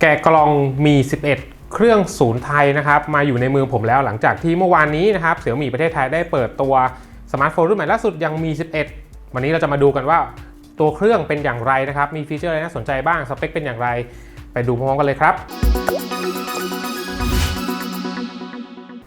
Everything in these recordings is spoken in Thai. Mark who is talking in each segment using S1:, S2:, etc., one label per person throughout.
S1: แกะกล่องมี 11 เครื่องศูนย์ไทยนะครับมาอยู่ในมือผมแล้วหลังจากที่เมื่อวานนี้นะครับเสี่ยวมี่ประเทศไทยได้เปิดตัวสมาร์ทโฟนรุ่นใหม่ล่าสุดยังมี 11 วันนี้เราจะมาดูกันว่าตัวเครื่องเป็นอย่างไรนะครับ มีฟีเจอร์อะไรน่าสนใจบ้าง สเปคเป็นอย่างไร ไปดูพร้อมกันเลยครับ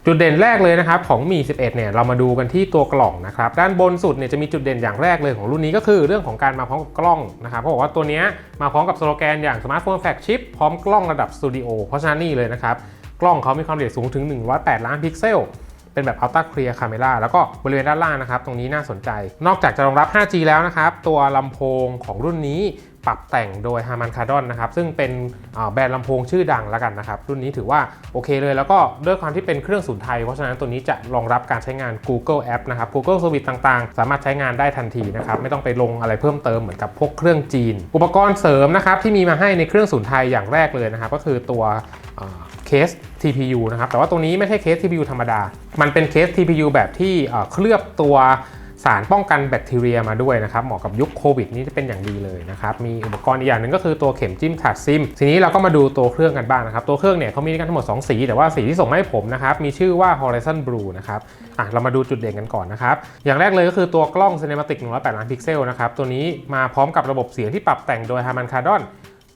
S1: จุดเด่นแรกเลยนะครับของมี 11 เนี่ยเรามาดูกันที่ตัวกล่องนะครับด้านบนสุดเนี่ยจะมีจุดเด่นอย่างแรกเลยของรุ่นนี้ก็คือเรื่องของการมาพร้อมกับกล้องนะครับเขาบอกว่าตัวเนี้ยมาพร้อมกับสโลแกนอย่างสมาร์ทโฟนแฟลกชิพพร้อมกล้องระดับสตูดิโอเพราะฉะนั้นนี่เลยนะครับกล้องเขามีความละเอียดสูงถึง 108 ล้านพิกเซล เป็นแบบ Ultra Clear Camera แล้วก็บริเวณด้านล่างนะครับ ตรงนี้น่าสนใจ นอกจากจะรองรับ 5G แล้วนะครับ ตัวลำโพงของรุ่นนี้ปรับแต่งโดย Harman Kardon นะครับ ซึ่งเป็นแบรนด์ลำโพงชื่อดังแล้วกันนะครับ รุ่นนี้ถือว่าโอเคเลย แล้วก็ด้วยความที่เป็นเครื่องศูนย์ไทย เพราะฉะนั้นตัวนี้จะรองรับการใช้งาน Google App นะครับ Google Service ต่างๆ สามารถใช้งานได้ทันทีนะครับ ไม่ต้องไปลงอะไรเพิ่มเติมเหมือนกับพวกเครื่องจีน อุปกรณ์เสริมนะครับที่มีมาให้ในเครื่องศูนย์ไทยอย่างแรกเลยนะครับ ก็คือตัว เคส TPU นะครับ แต่ว่าตรงนี้ไม่ใช่เคส TPU ธรรมดา มันเป็นเคส TPU แบบที่เคลือบตัวสารป้องกันแบคทีเรียมาด้วยนะครับ เหมาะกับยุคโควิดนี้จะเป็นอย่างดีเลยนะครับ มีอุปกรณ์อีกอย่างหนึ่งก็คือตัวเข็มจิ้มถาดซิม ทีนี้เราก็มาดูตัวเครื่องกันบ้างนะครับ ตัวเครื่องเนี่ยเขามีกันทั้งหมด 2 สี แต่ว่าสีที่ส่งมาให้ผมนะครับ มีชื่อว่า Horizon Blue นะครับ อะ เรามาดูจุดเด่นกันก่อนนะครับ อย่างแรกเลยก็คือตัวกล้อง Cinematic 108 ล้านพิกเซลนะครับ ตัวนี้มาพร้อมกับระบบเสียงที่ปรับแต่งโดย Harman Kardon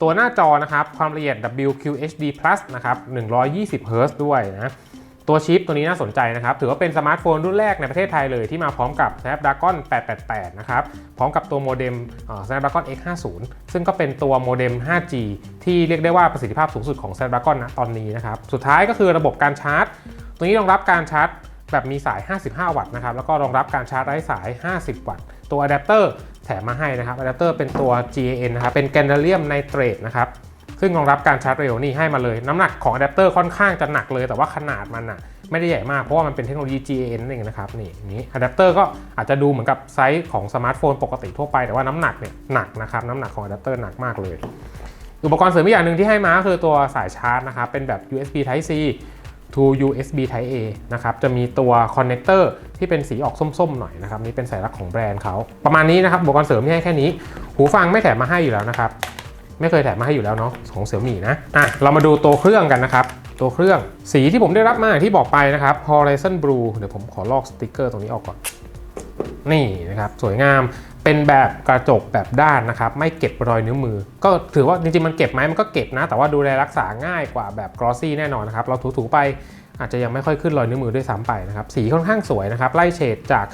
S1: ตัวหน้าจอนะครับความละเอียด WQHD+ นะครับ120 Hz ด้วยนะตัวชิปตัวนี้น่าสนใจนะครับ ถือว่าเป็นสมาร์ทโฟนรุ่นแรกในประเทศไทยเลยที่มาพร้อมกับ Snapdragon 888 นะครับ พร้อมกับตัวโมเด็ม Snapdragon X50 ซึ่งก็เป็นตัวโมเด็ม 5G ที่เรียกได้ว่าประสิทธิภาพสูงสุดของ Snapdragon นะตอนนี้นะครับ สุดท้ายก็คือระบบการชาร์จ ตัวนี้รองรับการชาร์จแบบมีสาย 55 วัตต์นะครับ แล้วก็รองรับการชาร์จไร้สาย 50 วัตต์ ตัวอะแดปเตอร์ แถมมาให้นะครับอะแดปเตอร์เป็นตัว GAN นะครับ เป็นแกนเดเลียมไนเตรตนะครับ ซึ่งรองรับการชาร์จเร็วนี่ให้มาเลย น้ำหนักของอะแดปเตอร์ค่อนข้างจะหนักเลย แต่ว่าขนาดมันอะไม่ได้ใหญ่มาก เพราะว่ามันเป็นเทคโนโลยี GAN นั่นเองนะครับ นี่อย่างนี้อะแดปเตอร์ก็อาจจะดูเหมือนกับไซส์ของสมาร์ทโฟนปกติทั่วไป แต่ว่าน้ำหนักเนี่ยหนักนะครับ น้ำหนักของอะแดปเตอร์หนักมากเลย อุปกรณ์เสริมอีกอย่างหนึ่งที่ให้มาคือตัวสายชาร์จนะครับ เป็นแบบ USB Type C to USB Type A นะครับ จะมีตัวคอนเนคเตอร์ที่เป็นสีออกส้มๆหน่อยนะครับ นี่เป็นสัญลักษณ์ของแบรนด์เขา ประมาณนี้นะครับอุปกรณ์เสริมที่ให้แค่นี้ หูฟังไม่แถมมาให้อยู่แล้วนะครับ ไม่เคยแถมมาให้อยู่แล้วเนาะของเสี่ยมี่นะ อะ เรามาดูตัวเครื่องกันนะครับ ตัวเครื่องสีที่ผมได้รับมาที่บอกไปนะครับ Horizon Blue เดี๋ยวผมขอลอกสติกเกอร์ตรงนี้ออกก่อน นี่นะครับ สวยงาม เป็นแบบกระจกแบบด้านนะครับ ไม่เก็บรอยนิ้วมือ ก็ถือว่าจริงๆมันเก็บไหมมันก็เก็บนะ แต่ว่าดูแลรักษาง่ายกว่าแบบกรอซี่แน่นอนนะครับ เราถูๆไปอาจจะยังไม่ค่อยขึ้นรอยนิ้วมือด้วยซ้ำไปนะครับ สีค่อนข้างสวยนะครับ ไล่เฉดจาก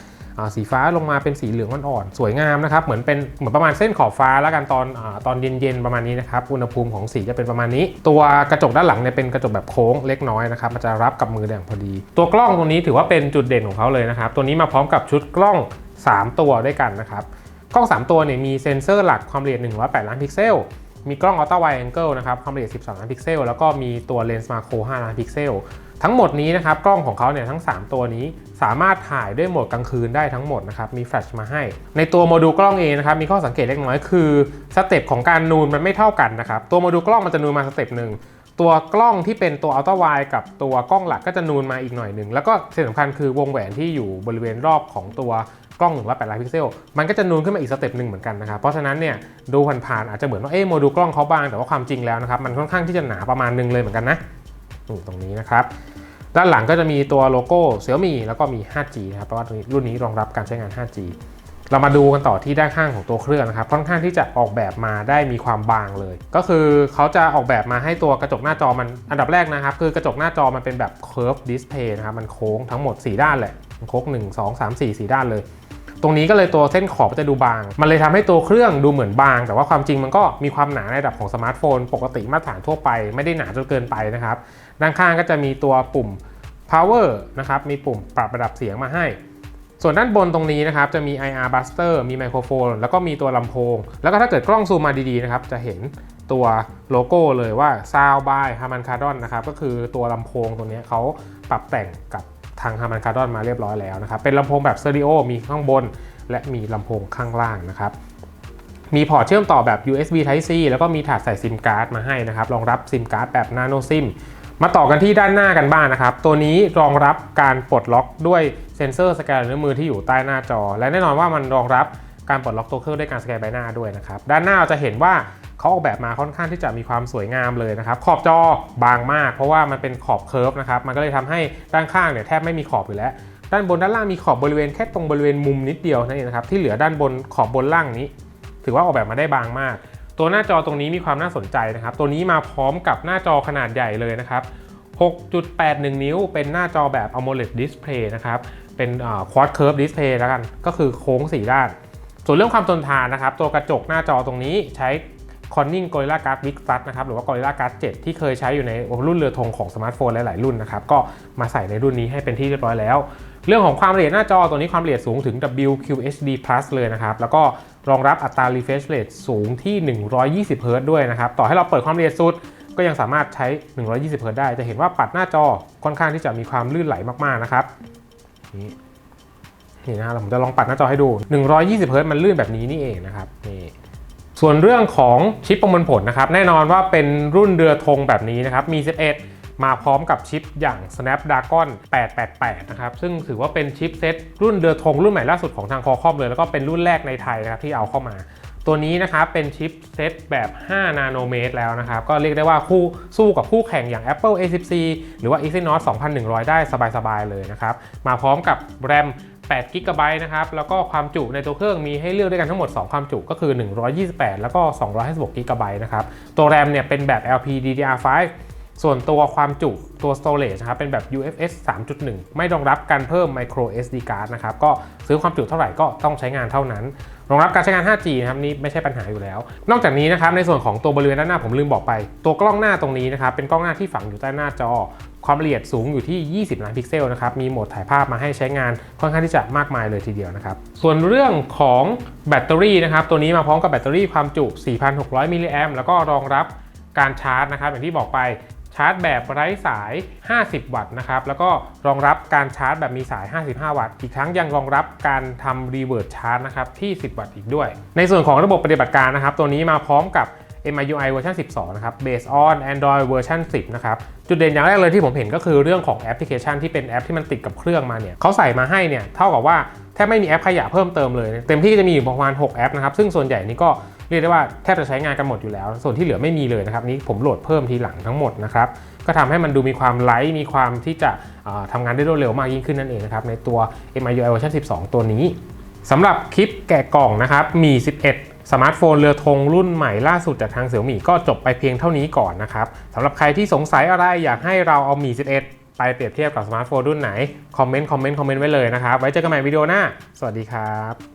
S1: าสีฟ้าลงมาเป็นสีเหลืองอ่อนๆสวยงามนะครับ เหมือนเป็นเหมือนประมาณเส้นขอบฟ้าแล้วกันตอนอตอนเย็นๆประมาณนี้นะครับ อุณหภูมิของสีจะเป็นประมาณนี้ ตัวกระจกด้านหลังเนี่ยเป็นกระจกแบบโค้งเล็กน้อยนะครับ มันจะรับกับมือได้อย่างพอดี ตัวกล้องตรงนี้ถือว่าเป็นจุดเด่นของเขาเลยนะครับ ตัวนี้มาพร้อมกับชุดกล้อง 3 ตัวด้วยกันนะครับ กล้อง 3 ตัวเนี่ยมีเซ็นเซอร์หลักความละเอียด108ล้านพิกเซล มีกล้องอัลตร้าไวแองเกิลนะครับความละเอียด 12 ล้านพิกเซล แล้วก็มีตัวเลนส์มาโคร5ล้านพิกเซล ทั้งหมดนี้นะครับกล้องของเขาเนี่ยทั้ง 3 ตัวนี้สามารถถ่ายด้วยโหมดกลางคืนได้ทั้งหมดนะครับมีแฟลชมาให้ ในตัวโมดูลกล้องเองนะครับมีข้อสังเกตเล็กน้อยคือสเต็ปของการนูนมันไม่เท่ากันนะครับตัวโมดูลกล้องมันจะนูนมาสเต็ปหนึ่งตัวกล้องที่เป็นตัวอัลตร้าไวกับตัวกล้องหลักก็จะนูนมาอีกหน่อยหนึ่งแล้วก็สิ่งสำคัญคือวงแหวนที่อยู่บริเวณรอบของตัว กล้อง108ล้านพิกเซลมันก็จะนูนขึ้นมาอีกสเต็ปหนึ่งเหมือนกันนะครับเพราะฉะนั้นเนี่ยดูผ่านๆอาจจะเหมือนว่าเอ๊ะโมดูลกล้องเขาบางแต่ว่าความจริงแล้วนะครับมันค่อนข้างที่จะหนาประมาณหนึงเลยเหมือนกันนะตรงนี้นะครับด้านหลังก็จะมีตัวโลโก้ Xiaomi แล้วก็มี 5G นะครับเพราะว่ารุ่นนี้รองรับการใช้งาน 5G เรามาดูกันต่อที่ด้านข้างของตัวเครื่องนะครับค่อนข้างที่จะออกแบบมาได้มีความบางเลย ก็คือเขาจะออกแบบมาให้ตัวกระจกหน้าจอมันอันดับแรกนะครับ คือกระจกหน้าจอมันเป็นแบบ curve display นะครับมันโค้งทั้งหมด 4 ด้านแหละโค้ง1 2 3 4 4 ด้านเลย ตรงนี้ก็เลยตัวเส้นขอบจะดูบาง มันเลยทำให้ตัวเครื่องดูเหมือนบาง แต่ว่าความจริงมันก็มีความหนาในระดับของสมาร์ทโฟน ปกติมาตรฐานทั่วไปไม่ได้หนาจนเกินไปนะครับ ด้านข้างก็จะมีตัวปุ่ม power นะครับ มีปุ่มปรับระดับเสียงมาให้ ส่วนด้านบนตรงนี้นะครับ จะมี IR buster มีไมโครโฟน แล้วก็มีตัวลำโพง แล้วก็ถ้าเกิดกล้องซูมมาดีๆนะครับ จะเห็นตัวโลโก้เลยว่า Sound by Harman Kardon นะครับ ก็คือตัวลำโพงตัวนี้เขาปรับแต่งกับ ทาง Harman Kardon มาเรียบร้อยแล้วนะครับ เป็นลำโพงแบบสเตอริโอมีข้างบน และมีลำโพงข้างล่างนะครับมีพอร์ตเชื่อมต่อแบบ USB Type C แล้วก็มีถาดใส่ซิมการ์ดมาให้นะครับ รองรับซิมการ์ดแบบ Nano SIM มาต่อกันที่ด้านหน้ากันบ้างนะครับ ตัวนี้รองรับการปลดล็อกด้วยเซ็นเซอร์สแกนนิ้วมือที่อยู่ใต้หน้าจอ และแน่นอนว่ามันรองรับการปลดล็อกตัวเครื่องด้วยการสแกนใบหน้าด้วยนะครับ ด้านหน้าเราจะเห็นว่า เขาออกแบบมาค่อนข้างที่จะมีความสวยงามเลยนะครับ ขอบจอบางมาก เพราะว่ามันเป็นขอบเคิร์ฟนะครับ มันก็เลยทำให้ด้านข้างเนี่ยแทบไม่มีขอบอยู่แล้ว ด้านบนด้านล่างมีขอบบริเวณแค่ตรงบริเวณมุมนิดเดียวนั่นเองนะครับ ที่เหลือด้านบนขอบบนล่างนี้ ถือว่าออกแบบมาได้บางมาก ตัวหน้าจอตรงนี้มีความน่าสนใจนะครับ ตัวนี้มาพร้อมกับหน้าจอขนาดใหญ่เลยนะครับ 6.81 นิ้ว เป็นหน้าจอแบบ AMOLED Display นะครับ เป็น Quad Curve Display แล้วกัน ก็คือโค้ง 4 ด้าน ส่วนเรื่องความทนทานนะครับ ตัวกระจกหน้าจอตรงนี้ใช้ Corning Gorilla Glass Big Plus นะครับหรือว่า Gorilla Glass 7ที่เคยใช้อยู่ในรุ่นเรือธงของสมาร์ทโฟนหลายๆรุ่นนะครับก็มาใส่ในรุ่นนี้ให้เป็นที่เรียบร้อยแล้ว เรื่องของความละเอียดหน้าจอตัวนี้ความละเอียดสูงถึง WQHD Plus เลยนะครับแล้วก็รองรับอัตรา refresh rate สูงที่ 120 Hz ด้วยนะครับต่อให้เราเปิดความละเอียดสุดก็ยังสามารถใช้ 120 Hz ได้ จะเห็นว่าปัดหน้าจอค่อนข้างที่จะมีความลื่นไหลมาก ๆ นะครับ นี่นี่นะผมจะลองปัดหน้าจอให้ดู 120 Hz มันลื่นแบบนี้นี่เองนะครับ นี่ ส่วนเรื่องของชิปประมวลผลนะครับ แน่นอนว่าเป็นรุ่นเรือธงแบบนี้นะครับ มี 11 มาพร้อมกับชิปอย่าง Snapdragon 888 นะครับ ซึ่งถือว่าเป็นชิปเซตรุ่นเรือธงรุ่นใหม่ล่าสุดของทางคอคอมเลย แล้วก็เป็นรุ่นแรกในไทยนะครับที่เอาเข้ามา ตัวนี้นะครับเป็นชิปเซตแบบ 5 นาโนเมตรแล้วนะครับ ก็เรียกได้ว่าคู่สู้กับคู่แข่งอย่าง Apple A14 หรือว่า Exynos 2100 ได้สบายๆเลยนะครับ มาพร้อมกับแรม 8 g b นะครับ แล้วก็ความจุในตัวเครื่องมีให้เลือกด้วยกันทั้งหมด 2 ความจุก็คือ 128 แล้วก็ 256 g b นะครับ ตัวแรมเนี่ยเป็นแบบ LPDDR5 ส่วนตัวความจุตัว storage นะครับเป็นแบบ UFS 3.1 ไม่รองรับการเพิ่ม micro SD card นะครับ ก็ซื้อความจุเท่าไหร่ก็ต้องใช้งานเท่านั้น รองรับการใช้งาน 5G นะครับนี่ไม่ใช่ปัญหาอยู่แล้ว นอกจากนี้นะครับในส่วนของตัวบริเวณด้านหน้าผมลืมบอกไป ตัวกล้องหน้าตรงนี้นะครับเป็นกล้องหน้าที่ฝังอยู่ใต้หน้าจอ ความละเอียดสูงอยู่ที่ 20 ล้านพิกเซลนะครับมีโหมดถ่ายภาพมาให้ใช้งานค่อนข้างที่จะมากมายเลยทีเดียวนะครับส่วนเรื่องของแบตเตอรี่นะครับตัวนี้มาพร้อมกับแบตเตอรี่ความจุ 4,600 มิลลิแอมแล้วก็รองรับการชาร์จนะครับอย่างที่บอกไป ชาร์จแบบไร้สาย 50 วัตต์นะครับ แล้วก็รองรับการชาร์จแบบมีสาย 55 วัตต์ อีกทั้งยังรองรับการทำรีเวิร์สชาร์จนะครับที่ 10 วัตต์อีกด้วย ในส่วนของระบบปฏิบัติการนะครับ ตัวนี้มาพร้อมกับ MIUI เวอร์ชัน12 นะครับ based on Android เวอร์ชัน10 นะครับ จุดเด่นอย่างแรกเลยที่ผมเห็นก็คือเรื่องของแอปพลิเคชันที่เป็นแอปที่มันติดกับเครื่องมาเนี่ยเขาใส่มาให้เนี่ย เท่ากับว่าแทบไม่มีแอปขยะเพิ่มเติมเลย เต็มที่ก็จะมีอยู่ประมาณ 6 แอปนะครับ ซึ่งส่วนใหญ่นี่ก็ เรียกได้ว่าแทบจะใช้งานกันหมดอยู่แล้ว ส่วนที่เหลือไม่มีเลยนะครับนี่ผมโหลดเพิ่มทีหลังทั้งหมดนะครับก็ทำให้มันดูมีความไลท์มีความที่จะอ่าทำงานได้รวดเร็วมากยิ่งขึ้นนั่นเองนะครับในตัว MIUI เวอร์ชัน12 ตัวนี้สำหรับคลิปแกะกล่องนะครับมี 11สมาร์ทโฟนเรือธงรุ่นใหม่ล่าสุดจากทางเสี่ยมี่ก็จบไปเพียงเท่านี้ก่อนนะครับสำหรับใครที่สงสัยอะไรอยากให้เราเอามี 11 ไปเปรียบเทียบกับสมาร์ทโฟนรุ่นไหน คอมเมนต์ คอมเมนต์ คอมเมนต์ไว้เลยนะครับ ไว้เจอกันใหม่วิดีโอหน้า สวัสดีครับ